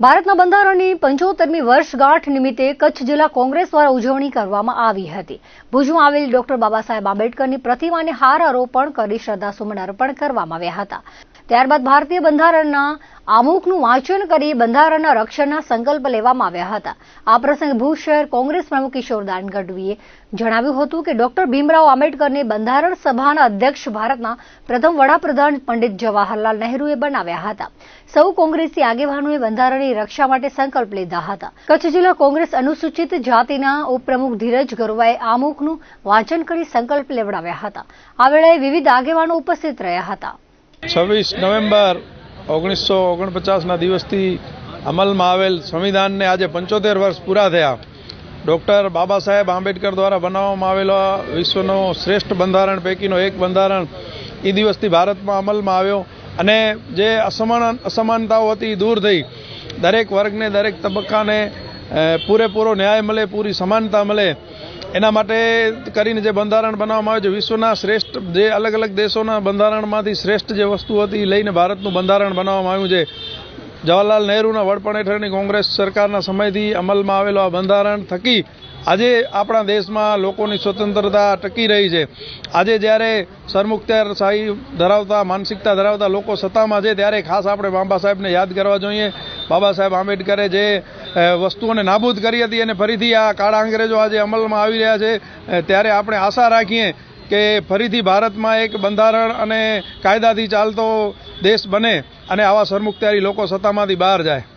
ભારતના બંધારણની પંચોતેરમી વર્ષગાંઠ નિમિત્તે કચ્છ જિલ્લા કોંગ્રેસ દ્વારા ઉજવણી કરવામાં આવી હતી. ભુજમાં આવેલી ડોક્ટર બાબા સાહેબ આંબેડકરની પ્રતિમાને હાર આરોપણ કરી શ્રદ્ધાસુમન અર્પણ કરવામાં આવ્યા હતા. ત્યારબાદ ભારતીય બંધારણના આમુખનું વાંચન કરી બંધારણના રક્ષણના સંકલ્પ લેવામાં આવ્યા હતા. આ પ્રસંગે ભુજ શહેર કોંગ્રેસ પ્રમુખ કિશોરદાન ગઢવીએ જણાવ્યું હતું કે ડોક્ટર ભીમરાવ આંબેડકરને બંધારણ સભાના અધ્યક્ષ ભારતના પ્રથમ વડાપ્રધાન પંડિત જવાહરલાલ નહેરુએ બનાવ્યા હતા. સૌ કોંગ્રેસી આગેવાનોએ બંધારણની રક્ષા માટે સંકલ્પ લીધા હતા. કચ્છ જિલ્લા કોંગ્રેસ અનુસૂચિત જાતિના ઉપપ્રમુખ ધીરજ ગરવાએ આમુખનું વાંચન કરી સંકલ્પ લેવડાવ્યા હતા. આ વેળાએ વિવિધ આગેવાનો ઉપસ્થિત રહ્યા હતા. છવ્વીસ નવેમ્બર ઓગણીસો ઓગણપચાસના દિવસથી અમલમાં આવેલ સંવિધાનને આજે પંચોતેર વર્ષ પૂરા થયા. ડૉક્ટર બાબા સાહેબ આંબેડકર દ્વારા બનાવવામાં આવેલા વિશ્વનો શ્રેષ્ઠ બંધારણ પૈકીનો એક બંધારણ એ દિવસથી ભારતમાં અમલમાં આવ્યો અને જે અસમાન અસમાનતાઓ હતી દૂર થઈ. દરેક વર્ગને દરેક તબક્કાને પૂરેપૂરો ન્યાય મળે, પૂરી સમાનતા મળે. એના માટે કરીને જે બંધારણ બનાવવામાં આવ્યું છે, વિશ્વના શ્રેષ્ઠ જે અલગ અલગ દેશોના બંધારણમાંથી શ્રેષ્ઠ જે વસ્તુ હતી લઈને ભારતનું બંધારણ બનાવવામાં આવ્યું છે. જવાહરલાલ નહેરુના વડપણ હેઠળની કોંગ્રેસ સરકારના સમયથી અમલમાં આવેલો આ બંધારણ થકી આજે આપણા દેશમાં લોકોની સ્વતંત્રતા ટકી રહી છે. આજે જ્યારે સરમુખત્યારશાહી ધરાવતા, માનસિકતા ધરાવતા લોકો સત્તામાં છે, ત્યારે ખાસ આપણે બાબા સાહેબને યાદ કરવા જોઈએ. બાબા સાહેબ આંબેડકરે જે વસ્તુઓને નાબૂદ કરી હતી અને ફરીથી આ કાળા અંગ્રેજો આજે અમલમાં આવી રહ્યા છે. ત્યારે આપણે આશા રાખીએ કે ફરીથી ભારતમાં એક બંધારણ અને કાયદાથી ચાલતો દેશ બને અને આવા સરમુખત્યારી લોકો સત્તામાંથી બહાર જાય.